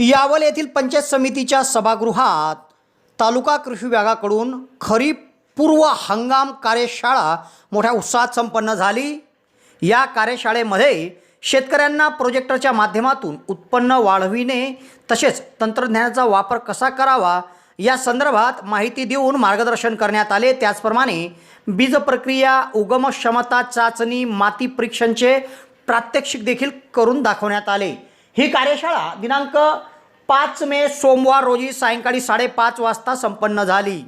यावल येथील पंचायत समितीच्या सभागृहात तालुका कृषी विभागाकडून खरीप पूर्व हंगाम कार्यशाळा मोठ्या उत्साहात संपन्न झाली. या कार्यशाळेमध्ये शेतकऱ्यांना प्रोजेक्टरच्या माध्यमातून उत्पन्न वाढविणे तसेच तंत्रज्ञानाचा वापर कसा करावा या संदर्भात माहिती देऊन मार्गदर्शन करण्यात आले. त्याचप्रमाणे बीज प्रक्रिया उगम क्षमता चाचणी माती परीक्षणचे प्रात्यक्षिक देखील करून दाखवण्यात आले. ही कार्यशाळा दिनांक पाच मे सोमवार रोजी सायंकाळी साडेपाच वाजता संपन्न झाली.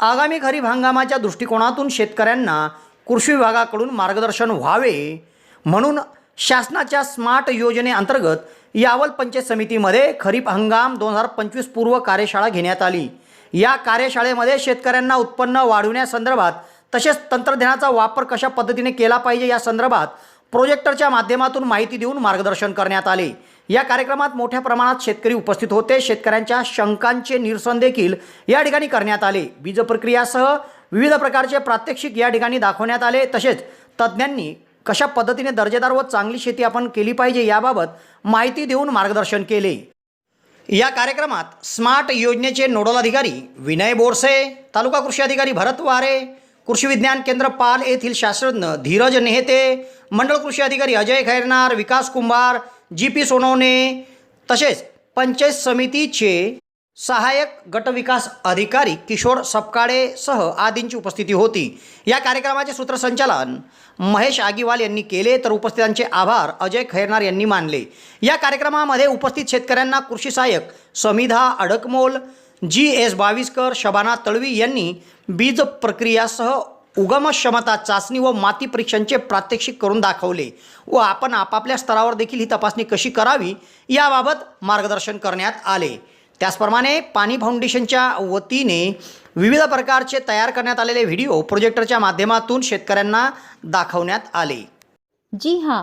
आगामी खरीप हंगामाच्या दृष्टिकोनातून शेतकऱ्यांना कृषी विभागाकडून मार्गदर्शन व्हावे म्हणून शासनाच्या स्मार्ट योजनेअंतर्गत यावल पंचायत समितीमध्ये खरीप हंगाम दोन हजार पंचवीस पूर्व कार्यशाळा घेण्यात आली. या कार्यशाळेमध्ये शेतकऱ्यांना उत्पन्न वाढविण्यासंदर्भात तसेच तंत्रज्ञानाचा वापर कशा पद्धतीने केला पाहिजे या संदर्भात प्रोजेक्टरच्या माध्यमातून माहिती देऊन मार्गदर्शन करण्यात आले. या कार्यक्रमात मोठ्या प्रमाणात शेतकरी उपस्थित होते. शेतकऱ्यांच्या शंकांचे निरसन देखील या ठिकाणी करण्यात आले. बीज प्रक्रियासह विविध प्रकारचे प्रात्यक्षिक या ठिकाणी दाखवण्यात आले. तसेच तज्ज्ञांनी कशा पद्धतीने दर्जेदार व चांगली शेती आपण केली पाहिजे याबाबत माहिती देऊन मार्गदर्शन केले. या कार्यक्रमात स्मार्ट योजनेचे नोडल अधिकारी विनय बोरसे तालुका कृषी अधिकारी भरत वारे कृषी विज्ञान केंद्र पाल येथील शास्त्रज्ञ धीरज नेहते मंडळ कृषी अधिकारी अजय खैरनार विकास कुंभार जी पी सोनवणे तसेच पंचायत समितीचे सहाय्यक गटविकास अधिकारी किशोर सपकाळेसह आदींची उपस्थिती होती. या कार्यक्रमाचे सूत्रसंचालन महेश आगीवाल यांनी केले तर उपस्थितांचे आभार अजय खैरनार यांनी मानले. या कार्यक्रमामध्ये उपस्थित शेतकऱ्यांना कृषी सहाय्यक समिधा अडकमोल जी एस बाविस्कर शबाना तळवी यांनी बीज प्रक्रियासह उगम क्षमता चाचणी व माती परीक्षणचे प्रात्यक्षिक करून दाखवले व आपण आपापल्या स्तरावर देखील ही तपासणी कशी करावी याबाबत मार्गदर्शन करण्यात आले. त्याचप्रमाणे पाणी फाउंडेशनच्या वतीने विविध प्रकारचे तयार करण्यात आलेले व्हिडिओ प्रोजेक्टरच्या माध्यमातून शेतकऱ्यांना दाखवण्यात आले. जी हां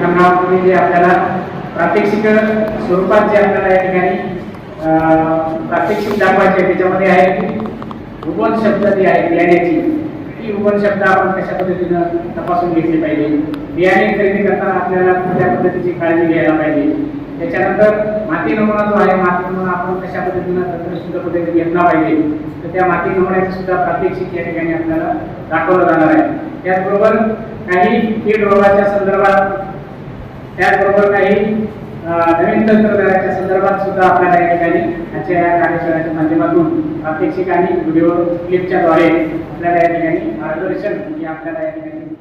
प्रकारचे जे आपल्याला प्रात्यक्षिक स्वरूपात जे आपल्याला या ठिकाणी प्रात्यक्षिक दाखवायचे त्याच्यामध्ये आहे की उपन शब्द जी आहे बियाण्याची ती उपन शब्द आपण कशा पद्धतीनं तपासून घेतले पाहिजे? बियाणे खरेदी करताना आपल्याला कुठल्या पद्धतीची काळजी घ्यायला पाहिजे? त्याच्यानंतर माती नमुना जो आहे माती नमुना आपण कशा पद्धतीनं तंत्रशुद्ध पद्धतीने घेतला पाहिजे? तर त्या माती नमुन्याचं सुद्धा प्रात्यक्षिक या ठिकाणी आपल्याला दाखवलं जाणार आहे. त्याचबरोबर काही कीड रोगाच्या संदर्भात त्याचबरोबर काही नवीन तंत्रज्ञानाच्या संदर्भात सुद्धा आपल्याला या ठिकाणी आजच्या या कार्यशाळेच्या माध्यमातून प्रात्यक्षिक आणि व्हिडिओ क्लिपच्या द्वारे आपल्याला या ठिकाणी मार्गदर्शन हे आपल्याला या ठिकाणी